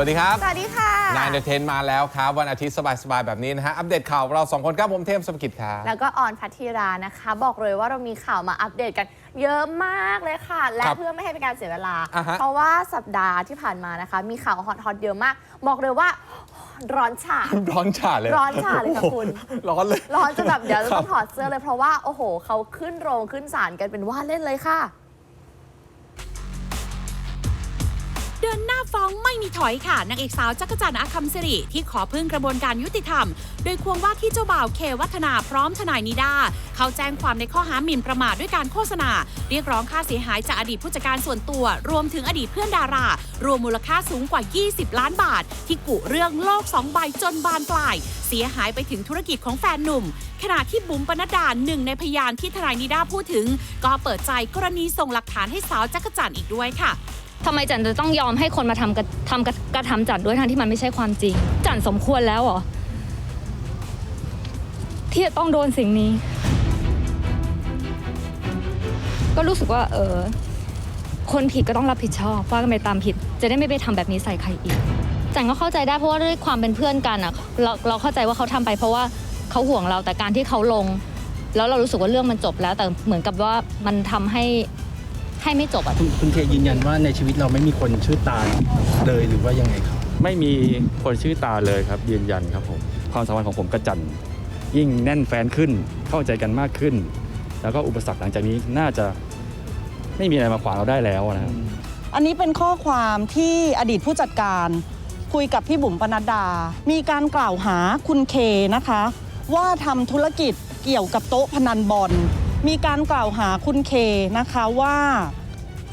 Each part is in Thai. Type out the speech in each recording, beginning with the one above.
วัสดีครับ สวัสดีค่ะนายเดเทนมาแล้วครับ วันอาทิตย์สบายๆ แบบนี้นะฮะ อัปเดตข่าวเราสองคนครับผมเทมสมกิจครับ แล้วก็ออนพัทธิรานะคะ บอกเลยว่าเรามีข่าวมาอัปเดตกันเยอะมากเลยค่ะ และครับเพื่อไม่ให้เป็นการเสียเวลา อ่าฮะ เพราะว่าสัปดาห์ที่ผ่านมานะคะ มีข่าวฮอตๆเยอะมาก บอกเลยว่าร้อนฉ่า ร้อนฉาเลยร้อนฉ่าเลยค่ะโอ้โหคุณร้อนเลย ร้อนจนแบบเดี๋ยวจะคต้รัอบงถอดเสื้อเลยเพราะว่าโอ้โหเขาขึ้นโรงขึ้นศาลกันเป็นว่าเล่นเลยค่ะ ฟ้องไม่มีถอยค่ะนางเอกสาวจักรจันทร์อาคัมสิริที่ขอพึ่งกระบวนการยุติธรรม โดยควงว่าที่เจ้าบ่าวเควัฒนาพร้อมทนายนิด้าเขาแจ้งความในข้อหาหมิ่นประมาทด้วยการโฆษณา เรียกร้องค่าเสียหายจากอดีตผู้จัดการส่วนตัว รวมถึงอดีตเพื่อนดารารวมมูลค่าสูงกว่า 20 ล้านบาท ที่กุเรื่องโลกสองใบจนบานปลาย เสียหายไปถึงธุรกิจของแฟนหนุ่ม ขณะที่บุ๋มปนัดดาหนึ่งในพยานที่ทนายนิด้าพูดถึง ก็เปิดใจกรณีส่งหลักฐานให้สาวจักรจันทร์อีกด้วยค่ะ ทำไมจันจะต้องยอมให้คนมาทำกระทำกระกระทำจันด้วยทั้งที่มันไม่ใช่ความจริง จันสมควรแล้วเหรอที่จะต้องโดนสิ่งนี้ ก็รู้สึกว่า เออคนผิดก็ต้องรับผิดชอบว่ากันไปตามผิด จะได้ไม่ไปทำแบบนี้ใส่ใครอีก จันก็เข้าใจได้เพราะว่าด้วยความเป็นเพื่อนกันอะเราเราเข้าใจว่าเขาทำไป เพราะว่าเขาห่วงเราแต่การที่เขาลง แล้วเรารู้สึกว่าเรื่องมันจบแล้ว แต่เหมือนกับว่ามันทำให้ ให้ไม่จบอะ คุณคุณเคยืนยันว่าในชีวิตเราไม่มีคนชื่อตาลเลยหรือว่ายังไงครับ ไม่มีคนชื่อตาเลยครับ ยืนยันครับผม ความสัมพันธ์ของผมกับจันยิ่งแน่นแฟนขึ้นเข้าใจกันมากขึ้น แล้วก็อุปสรรคหลังจากนี้น่าจะไม่มีอะไรมาขวางเราได้แล้วนะครับ อันนี้เป็นข้อความที่อดีตผู้จัดการ คุยกับพี่บุ๋มปนัดดา มีการกล่าวหาคุณเคนะคะ ว่าทำธุรกิจเกี่ยวกับโต๊ะพนันบอล มีการกล่าวหาคุณเคนะคะว่า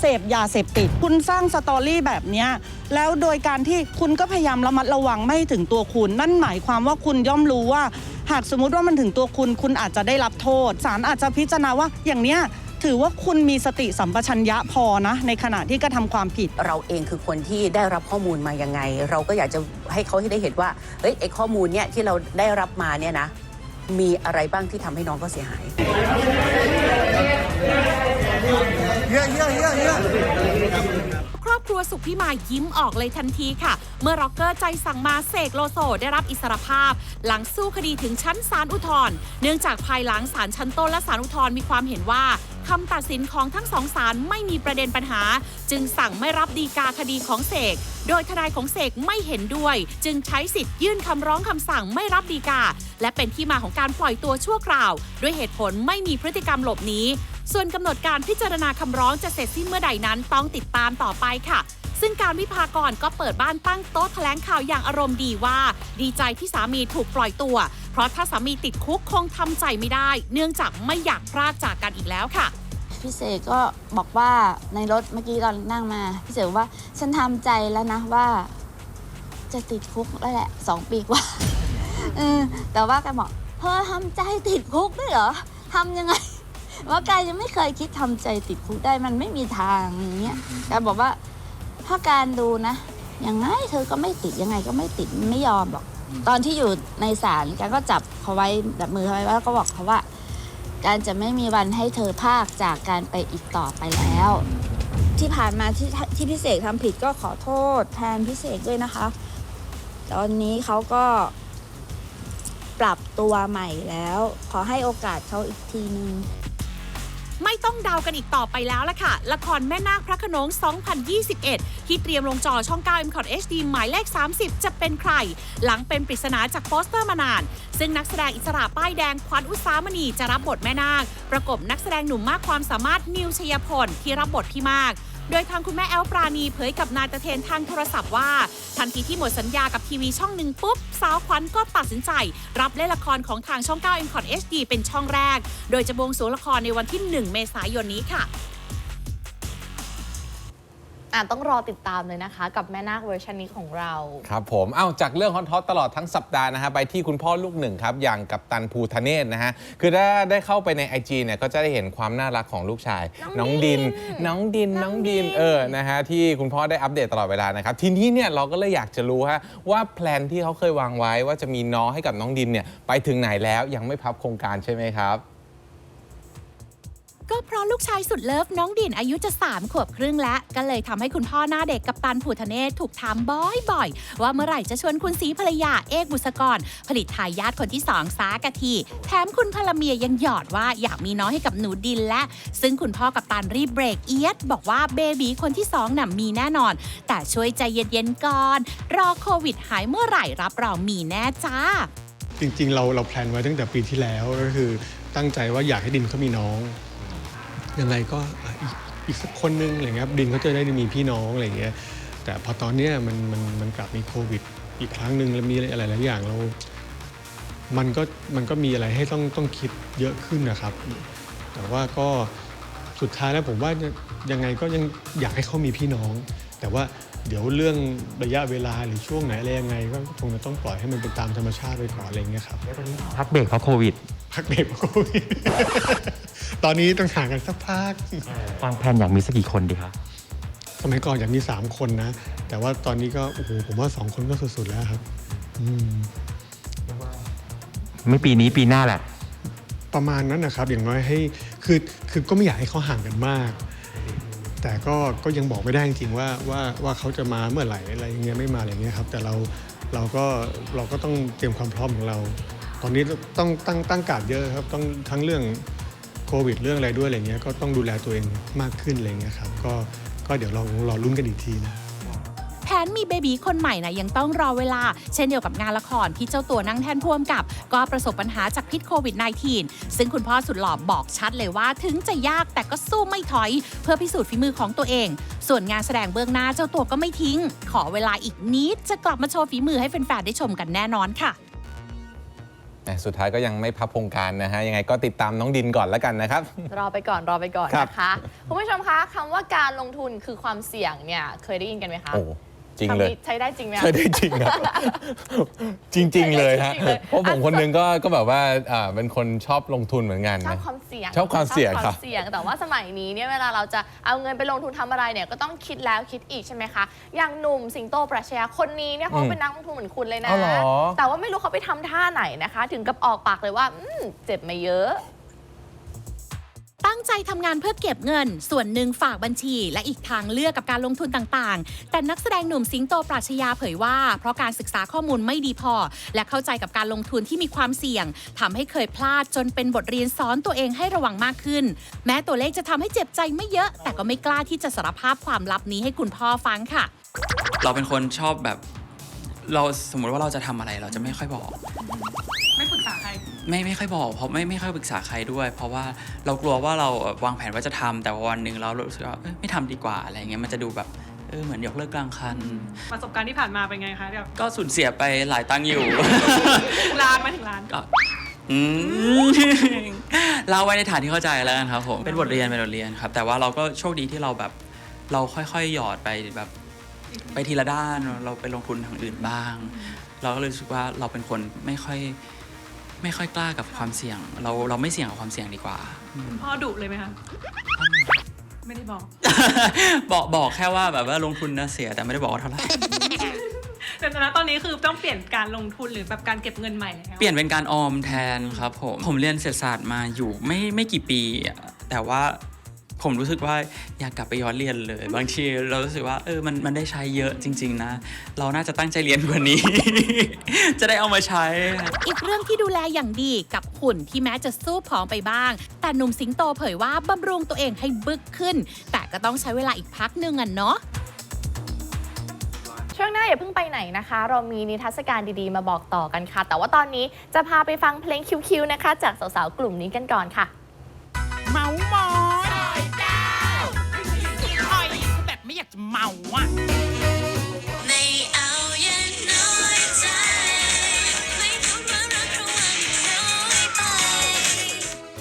เสพยาเสพติด คุณสร้างสตอรี่แบบนี้แล้วโดยการที่คุณก็พยายามระมัดระวังไม่ถึงตัวคุณ นั่นหมายความว่าคุณย่อมรู้ว่า หากสมมุติว่ามันถึงตัวคุณ คุณอาจจะได้รับโทษศาลอาจจะพิจารณาว่าอย่างเนี้ยถือว่าคุณมีสติสัมปชัญญะพอนะ ในขณะที่กระทำความผิด เราเองคือคนที่ได้รับข้อมูลมายังไง เราก็อยากจะให้เขาได้เห็นว่าเฮ้ยไอ้ข้อมูลเนี่ยที่เราได้รับมาเนี่ยนะ มีอะไรบ้างที่ทำให้น้องก็เสียหายครอบครัวสุขพิมายยิ้มออกเลยทันทีค่ะ เมื่อร็อกเกอร์ใจสั่งมาเสกโลโซได้รับอิสรภาพ หลังสู้คดีถึงชั้นศาลอุทธรณ์เนื่องจากภายหลังศาลชั้นต้นและศาลอุทธรณ์มีความเห็นว่า คำตัดสินของทั้งสองศาลไม่มีประเด็นปัญหา จึงสั่งไม่รับดีกาคดีของเสก โดยทนายของเสกไม่เห็นด้วย จึงใช้สิทธิ์ยื่นคำร้องคำสั่งไม่รับดีกา และเป็นที่มาของการปล่อยตัวชั่วคราว ด้วยเหตุผลไม่มีพฤติกรรมหลบหนีส่วนกำหนดการพิจารณาคำร้องจะเสร็จสิ้นเมื่อใดนั้นต้องติดตามต่อไปค่ะซึ่งการวิพากรก็เปิดบ้านตั้งโต๊ะแถลงข่าวอย่างอารมณ์ดีว่า ดีใจที่สามีถูกปล่อยตัว เพราะถ้าสามีติดคุกคงทำใจไม่ได้ เนื่องจากไม่อยากพรากจากกันอีกแล้วค่ะ พี่เสกก็บอกว่าในรถเมื่อกี้ตอนนั่งมาพี่เสกบอกว่าฉันทำใจแล้วนะว่า จะติดคุกแล้วแหละสองปีกว่า เออแต่ว่าแกบอกเธอทำใจติดคุกได้เหรอทำยังไง ว่ากายยังไม่เคยคิดทำใจติดคุกได้มันไม่มีทางอย่างเงี้ยแกบอกว่าถ้าการดูนะยังไงเธอก็ไม่ติดยังไงก็ไม่ติดไม่ยอมหรอก ตอนที่อยู่ในศาลแกก็จับเขาไว้จับมือเขาไว้แล้วก็บอกเขาว่า การจะไม่มีวันให้เธอภาคจากการไปอีกต่อไปแล้ว ที่ผ่านมาที่ที่พิเศษทำผิดก็ขอโทษแทนพิเศษด้วยนะคะ ตอนนี้เขาก็ปรับตัวใหม่แล้ว ขอให้โอกาสเขาอีกทีนึง ไม่ต้องเดากันอีกต่อไปแล้วล่ะค่ะ ละครแม่นาคพระขนง 2021 ที่เตรียมลงจอช่อง 9 m c o t HD หมายเลข 30 จะเป็นใคร หลังเป็นปริศนาจากโปสเตอร์มานาน ซึ่งนักแสดงอิสระป้ายแดง ขวัญอุสามณีจะรับบทแม่นาค ประกบนักแสดงหนุ่มมากความสามารถนิวชยพลที่รับบทพี่มาก โดยทางคุณแม่แอลปราณีเผยกับนายตะเทนทางโทรศัพท์ว่า ทันทีที่หมดสัญญากับทีวีช่องหนึ่งปุ๊บ สาวขวัญก็ตัดสินใจ รับเล่นละครของทางช่อง9 m c o t HD เป็นช่องแรก โดยจะบวงสรวงละครในวันที่ 1 เมษายนนี้ค่ะ อะต้องรอติดตามเลยนะคะ กับแม่นาคเวอร์ชันนี้ของเรา ครับผม เอ้า จากเรื่องฮอตๆตลอดทั้งสัปดาห์นะฮะ ไปที่คุณพ่อลูกหนึ่งครับ อย่างกับตันภูทะเนศนะฮะ คือถ้าได้เข้าไปใน IG เนี่ย ก็จะได้เห็นความน่ารักของลูกชาย น้น้อองงดินดิน น้องดิน น้น้อองงดินดิน เออ นะฮะ ที่คุณพ่อได้อัปเดตตลอดเวลานะครับ ทีนี้เนี่ยเราก็เลยอยากจะรู้ฮะว่าแพลนที่เขาเคยวางไว้ว่าจะมีน้องให้กับน้องดินเนี่ย ไปถึงไหนแล้ว ยังไม่พับโครงการใช่ไหมครับ ก็เพราะลูกชายสุดเลิฟน้องดินอายุจะ 3 ขวบครึ่งแล้ว ก็เลยทำให้คุณพ่อหน้าเด็กกับตันผูทะเนศถูกถามบ่อยๆ ว่าเมื่อไหร่จะชวนคุณสีภรรยาเอกบุษกร ผลิตทายาทคนที่2สากะที แถมคุณพลเมียยังหยอดว่าอยากมีน้องให้กับหนูดินและ ซึ่งคุณพ่อกับตันรีบเบรกเอียด บอกว่าเบบีคนที่2น่ะมีแน่นอน แต่ช่วยใจเย็นๆก่อน รอโควิดหายเมื่อไหร่รับรองมีแน่จ้าจริงๆ เราเราแพลนไว้ตั้งแต่ปีที่แล้วก็คือตั้งใจว่าอยากให้ดินเขามีน้อง ยังไงก็อ,อีกสักคนนึงอะไรเงี้ยครับดินเขาจะได้มีพี่น้องอะไรเงี้ยแต่พอตอนเนี้ยมันมันมันกลับมีโควิด อีกครั้งหนึ่งแล้วมีอะไรหลายอย่างเรา มันก็มันก็มีอะไรให้ต้องต้องคิดเยอะขึ้นนะครับ แต่ว่าก็สุดท้ายแล้วผมว่ายังไงก็ยังอยากให้เขามีพี่น้อง แต่ว่า เดี๋ยวเรื่องระยะเวลาหรือช่วงไหนอะไรยังไง ก็คงจะต้องปล่อยให้มันเป็นตามธรรมชาติไปก่อนอะไรเงี้ยครับ พักเบรกเพราะโควิด พักเบรกโควิด ตอนนี้ต้องห่างกันสักพัก วางแผนอยากมีสักกี่คนดีคะสมัยก่อนอยากมี 3 คนนะ แต่ว่าตอนนี้ก็โอ้โหผมว่า 2 คนก็สุดๆแล้วครับอืมไม่ปีนี้ปีหน้าแหละ ประมาณนั้นนะครับ อย่างน้อยให้คือคือก็ไม่อยากให้เขาห่างกันมาก แต่ก็ก็ยังบอกไม่ได้จริงๆว่าว่าว่าเขาจะมาเมื่อไหร่อะไรอย่างเงี้ยไม่มาอะไรเงี้ยครับแต่เราเราก็เราก็ต้องเตรียมความพร้อมของเรา ตอนนี้ต้องตั้งตั้งการดเยอะครับต้องทั้งเรื่องโควิดเรื่องอะไรด้วยอะไรเงี้ยก็ต้องดูแลตัวเองมากขึ้นอะไรเงี้ยครับก็ก็เดี๋ยวเรารอลุ้นกันอีกทีนะ นมีเบบีคนใหม่นะยังต้องรอเวลา เช่นเดียวกับงานละครที่เจ้าตัวนั่งแทนพ่วงกับ ก็ประสบปัญหาจากพิษโควิด -19 ซึ่งคุณพ่อสุดหล่อบอกชัดเลยว่าถึงจะยากแต่ก็สู้ไม่ถอย เพื่อพิสูจน์ฝีมือของตัวเอง ส่วนงานแสดงเบื้องหน้าเจ้าตัวก็ไม่ทิ้ง ขอเวลาอีกนิดจะกลับมาโชว์ฝีมือให้แฟนๆได้ชมกันแน่นอนค่ะแต่สุดท้ายก็ยังไม่พับโครงการนะฮะ ยังไงก็ติดตามน้องดินก่อนแล้วกันนะครับ รอไปก่อนรอไปก่อนครับนะคะ คุณผู้ชมคะคำว่าการลงทุนคือความเสี่ยงเนี่ยเคยได้ยินกันไหมคะโอ้ จริงเลย คำนี้ใช้ได้จริงไหมคะ ใช่ได้จริงครับ จริง ๆ เลยฮะจริงๆเลย เพราะผมคนหนึงก็ก็แบบว่าอ่าเป็นคนชอบลงทุนเหมือนกันชอบนะ ความเสี่ยงชอบความเสี่ยงชอบครับ เสี่ยงแต่ว่าสมัยนี้เนี่ยเวลาเราจะเอาเงินไปลงทุนทำอะไรเนี่ยก็ต้องคิดแล้วคิดอีกใช่ไหมคะอย่างหนุ่มสิงโตปรัชญาคนนี้เนี่ยเขาอืมเป็นนักลงทุนเหมือนคุณเลยนะ เอาเหรอ แต่ว่าไม่รู้เขาไปทำท่าไหนนะคะ ถึงกับออกปากเลยว่าอืมเจ็บมาเยอะ ตั้งใจทำงานเพื่อเก็บเงิน ส่วนหนึ่งฝากบัญชี และอีกทางเลือกกับการลงทุนต่างๆ แต่นักแสดงหนุ่มสิงโตปราชญาเผยว่า เพราะการศึกษาข้อมูลไม่ดีพอ และเข้าใจกับการลงทุนที่มีความเสี่ยงทำให้เคยพลาดจนเป็นบทเรียนสอนตัวเองให้ระวังมากขึ้น แม้ตัวเลขจะทำให้เจ็บใจไม่เยอะ แต่ก็ไม่กล้าที่จะสารภาพความลับนี้ให้คุณพ่อฟังค่ะ เราเป็นคนชอบแบบ เราสมมติว่าเราจะทำอะไรเราจะไม่ค่อยบอก ไม่ไม่ค่อยบอกเพราะไม่ไม่ค่อยปรึกษาใครด้วย เพราะว่าเรากลัวว่าเราวางแผนว่าจะทำแต่ว่าวันหนึ่งเรารู้สึกว่าเอ้ยไม่ทำดีกว่าอะไรเงี้ยมันจะดูแบบเออเหมือนยกเลิกกลางคัน ประสบการณ์ที่ผ่านมาเป็นไงคะแบบก็สูญเสียไปหลายตังค์อยู่ร้านมาถึงร้านก็อืมเล่าไว้ในฐานที่เข้าใจแล้วกันครับผมเป็นบทเรียนเป็นบทเรียนครับ แต่ว่าเราก็โชคดีที่เราแบบ เราค่อยๆหยอดไปแบบไปทีละด้านเราไปลงทุนทางอื่นบ้าง เราก็เลยรู้สึกว่าเราเป็นคนไม่ค่อย ไม่ค่อยกล้ากับความเสี่ยง เราเราไม่เสี่ยงกับความเสี่ยงดีกว่าพ่อดุเลยไหมคะ ไม่ได้บอก บอกบอกแค่ว่าแบบว่าลงทุนนะเสียแต่ไม่ได้บอกว่าเท่าไหร่ แต่ณตอนนี้คือต้องเปลี่ยนการลงทุนหรือแบบการเก็บเงินใหม่แล้วเปลี่ยนเป็นการออมแทนครับผม ผมเรียนเศรษฐศาสตร์มาอยู่ไม่ไม่กี่ปีอะแต่ว่า ผมรู้สึกว่าอยากกลับไปย้อนเรียนเลย บางทีเรารู้สึกว่าเออมันมันได้ใช้เยอะจริง ๆ นะ เราน่าจะตั้งใจเรียนกว่านี้ จะได้เอามาใช้ อีกเรื่องที่ดูแลอย่างดีกับหุ่นที่แม้จะสู้ผอมไปบ้าง แต่หนุ่มสิงโตเผยว่าบำรุงตัวเองให้บึกขึ้น แต่ก็ต้องใช้เวลาอีกพักหนึ่งอะเนาะช่วงหน้าอย่าเพิ่งไปไหนนะคะ เรามีนิทรรศการดีๆ มาบอกต่อกันค่ะ แต่ว่าตอนนี้จะพาไปฟังเพลงคิวๆนะคะ จากสาวๆกลุ่มนี้กันก่อนค่ะ เมามอย จะเมาอะ ไม่เอาอย่าน้อยใจ ไม่พูดว่ารักเพราะว่ามันน้อยไป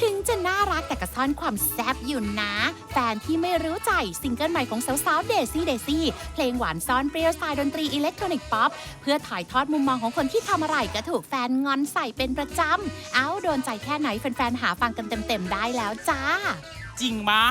ถึงจะน่ารักแต่ก็ซ่อนความแซบอยู่นะ แฟนที่ไม่รู้ใจซิงเกิลใหม่ของสาวๆเดซี่เดซี่เพลงหวานซ่อนเปรี้ยวสไตล์ดนตรีอิเล็กทรอนิกส์ป๊อป เพื่อถ่ายทอดมุมมองของคนที่ทำอะไรก็ถูกแฟนงอนใส่เป็นประจำ เอ้า โดนใจแค่ไหนแฟนๆหาฟังกันเต็มๆได้แล้วจ้า จริงปะ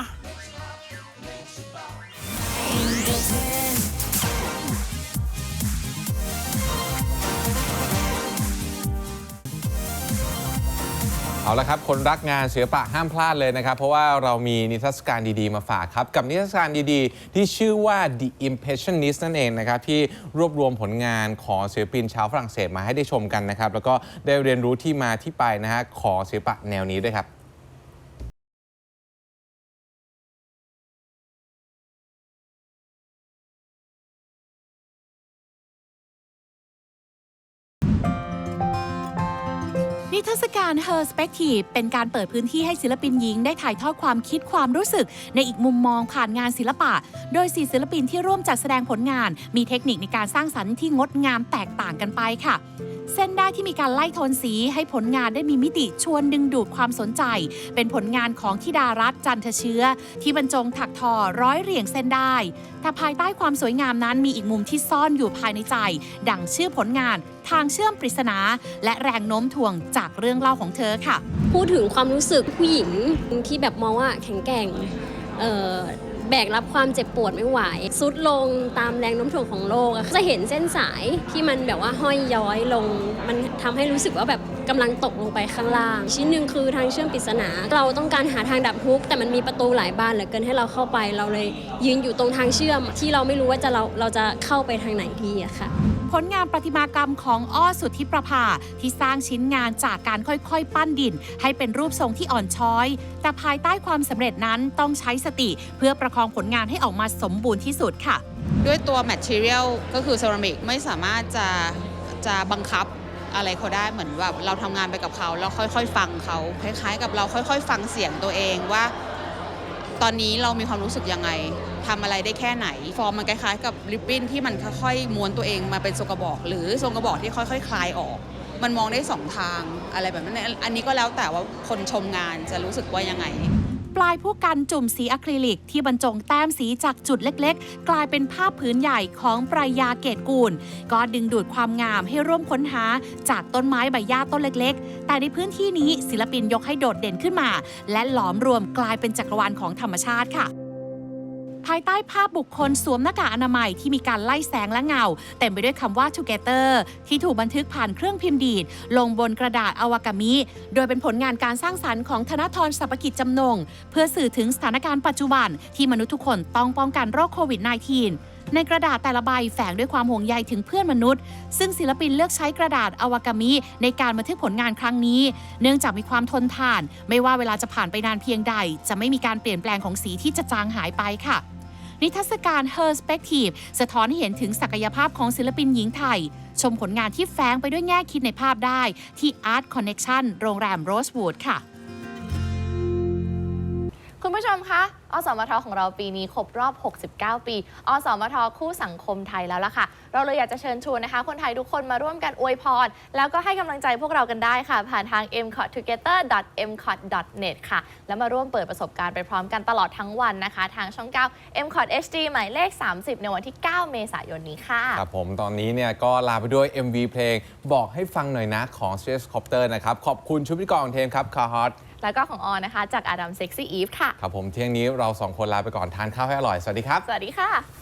เอาละครับ คนรักงานศิลปะห้ามพลาดเลยนะครับ เพราะว่าเรามีนิทรรศการดีๆ มาฝากครับ กับนิทรรศการดีๆ ที่ชื่อว่า The Impressionist นั่นเองนะครับ ที่รวบรวมผลงานของศิลปินชาวฝรั่งเศสมาให้ได้ชมกันนะครับ แล้วก็ได้เรียนรู้ที่มาที่ไปนะฮะของศิลปะแนวนี้ด้วยครับ การ Her Perspective เป็นการเปิดพื้นที่ให้ศิลปินหญิงได้ถ่ายทอดความคิดความรู้สึก ในอีกมุมมองผ่านงานศิลปะ โดยสี่ศิลปินที่ร่วมจัดแสดงผลงาน มีเทคนิคในการสร้างสรรค์ที่งดงามแตกต่างกันไปค่ะ เส้นได้ที่มีการไล่โทนสีให้ผลงานได้มีมิติชวนดึงดูดความสนใจ เป็นผลงานของธิดารัตน์จันทเชื้อ ที่บรรจงถักทอร้อยเรียงเส้นได้ แต่ภายใต้ความสวยงามนั้นมีอีกมุมที่ซ่อนอยู่ภายในใจ ดังชื่อผลงานทางเชื่อมปริศนา และแรงโน้มถ่วงจากเรื่องเล่าของเธอค่ะ พูดถึงความรู้สึกผู้หญิงที่แบบมองว่าแข็งแกร่งเอ่อ แบกรับความเจ็บปวดไม่ไหวซุดลงตามแรงโน้มถ่วงของโลกอะจะเห็นเส้นสายที่มันแบบว่าห้อยย้อยลง มันทำให้รู้สึกว่าแบบกำลังตกลงไปข้างล่าง ชิ้นหนึ่งคือทางเชื่อมปริศนา เราต้องการหาทางดับฮุก แต่มันมีประตูหลายบานเหลือเกินให้เราเข้าไป เราเลยยืนอยู่ตรงทางเชื่อมที่เราไม่รู้ว่าจะเราเราจะเข้าไปทางไหนดีอะค่ะ ผลงานประติมากรรมของอ้อสุทธิประภา ที่สร้างชิ้นงานจากการค่อยๆ ปั้นดิน ให้เป็นรูปทรงที่อ่อนช้อย แต่ภายใต้ความสำเร็จนั้นต้องใช้สติ เพื่อประคองผลงานให้ออกมาสมบูรณ์ที่สุดค่ะ ด้วยตัว material ก็คือเซรามิกไม่สามารถจะจะบังคับอะไรเขาได้เหมือนแบบเราทำงานไปกับเขาแล้วค่อย ๆ ฟังเขาคล้าย ๆ กับเราค่อย ๆ ฟังเสียงตัวเองว่า ตอนนี้เรามีความรู้สึกยังไง ทำอะไรได้แค่ไหน ฟอร์มมันคล้ายๆกับริบบิ้นที่มันค่อยๆม้วนตัวเองมาเป็นทรงกระบอก หรือทรงกระบอกที่ค่อยๆ คลายออก มันมองได้สองทางอะไรแบบนั้นอันนี้ก็แล้วแต่ว่าคนชมงานจะรู้สึกว่ายังไงปลายผู้กันจุ่มสีอะคริลิกที่บรรจงแต้มสีจากจุดเล็กๆ กลายเป็นภาพพื้นใหญ่ของปรายาเกตกูล ก็ดึงดูดความงามให้ร่วมค้นหาจากต้นไม้ใบหญ้าต้นเล็กๆ แต่ในพื้นที่นี้ศิลปินยกให้โดดเด่นขึ้นมา และหลอมรวมกลายเป็นจักรวาลของธรรมชาติค่ะ ภายใต้ภาพบุคคลสวมหน้ากากอนามัยที่มีการไล่แสงและเงา เต็มไปด้วยคำว่า together ที่ถูกบันทึกผ่านเครื่องพิมพ์ดีด ลงบนกระดาษอวากามิ โดยเป็นผลงานการสร้างสรรค์ของธนทรสัพกิจจำนง เพื่อสื่อถึงสถานการณ์ปัจจุบันที่มนุษย์ทุกคนต้องป้องกันโรคโควิด -19 ในกระดาษแต่ละใบแฝงด้วยความห่วงใยถึงเพื่อนมนุษย์ ซึ่งศิลปินเลือกใช้กระดาษอวากามิในการบันทึกผลงานครั้งนี้ เนื่องจากมีความทนทาน ไม่ว่าเวลาจะผ่านไปนานเพียงใด จะไม่มีการเปลี่ยนแปลงของสีที่จะจางหายไปค่ะนิทรรศการ Her Perspective สะท้อนให้เห็นถึงศักยภาพของศิลปินหญิงไทย ชมผลงานที่แฝงไปด้วยแง่คิดในภาพได้ที่ Art Connection โรงแรม Rosewood ค่ะ คุณผู้ชมคะ อสมทของเราปีนี้ครบรอบ 69 ปี อสมทคู่สังคมไทยแล้วล่ะค่ะ เราเลยอยากจะเชิญชวนนะคะ คนไทยทุกคนมาร่วมกันอวยพร แล้วก็ให้กำลังใจพวกเรากันได้ค่ะ ผ่านทาง m c o t together m c o t net ค่ะ แล้วมาร่วมเปิดประสบการณ์ไปพร้อมกันตลอดทั้งวันนะคะ ทางช่อง 9 m c o t HD หมายเลข 30 ในวันที่ 9 เมษายนนี้ค่ะครับผมตอนนี้เนี่ยก็ลาไปด้วย MV เพลงบอกให้ฟังหน่อยนะของ Stress Copter นะครับขอบคุณชุดพิธีกรของเทมครับคาร์ฮอต แล้วก็ของออนนะคะ จากอาดัมเซ็กซี่อีฟค่ะ ครับผมเที่ยงนี้เราสองคนลาไปก่อนทานข้าวให้อร่อย สวัสดีครับ สวัสดีค่ะ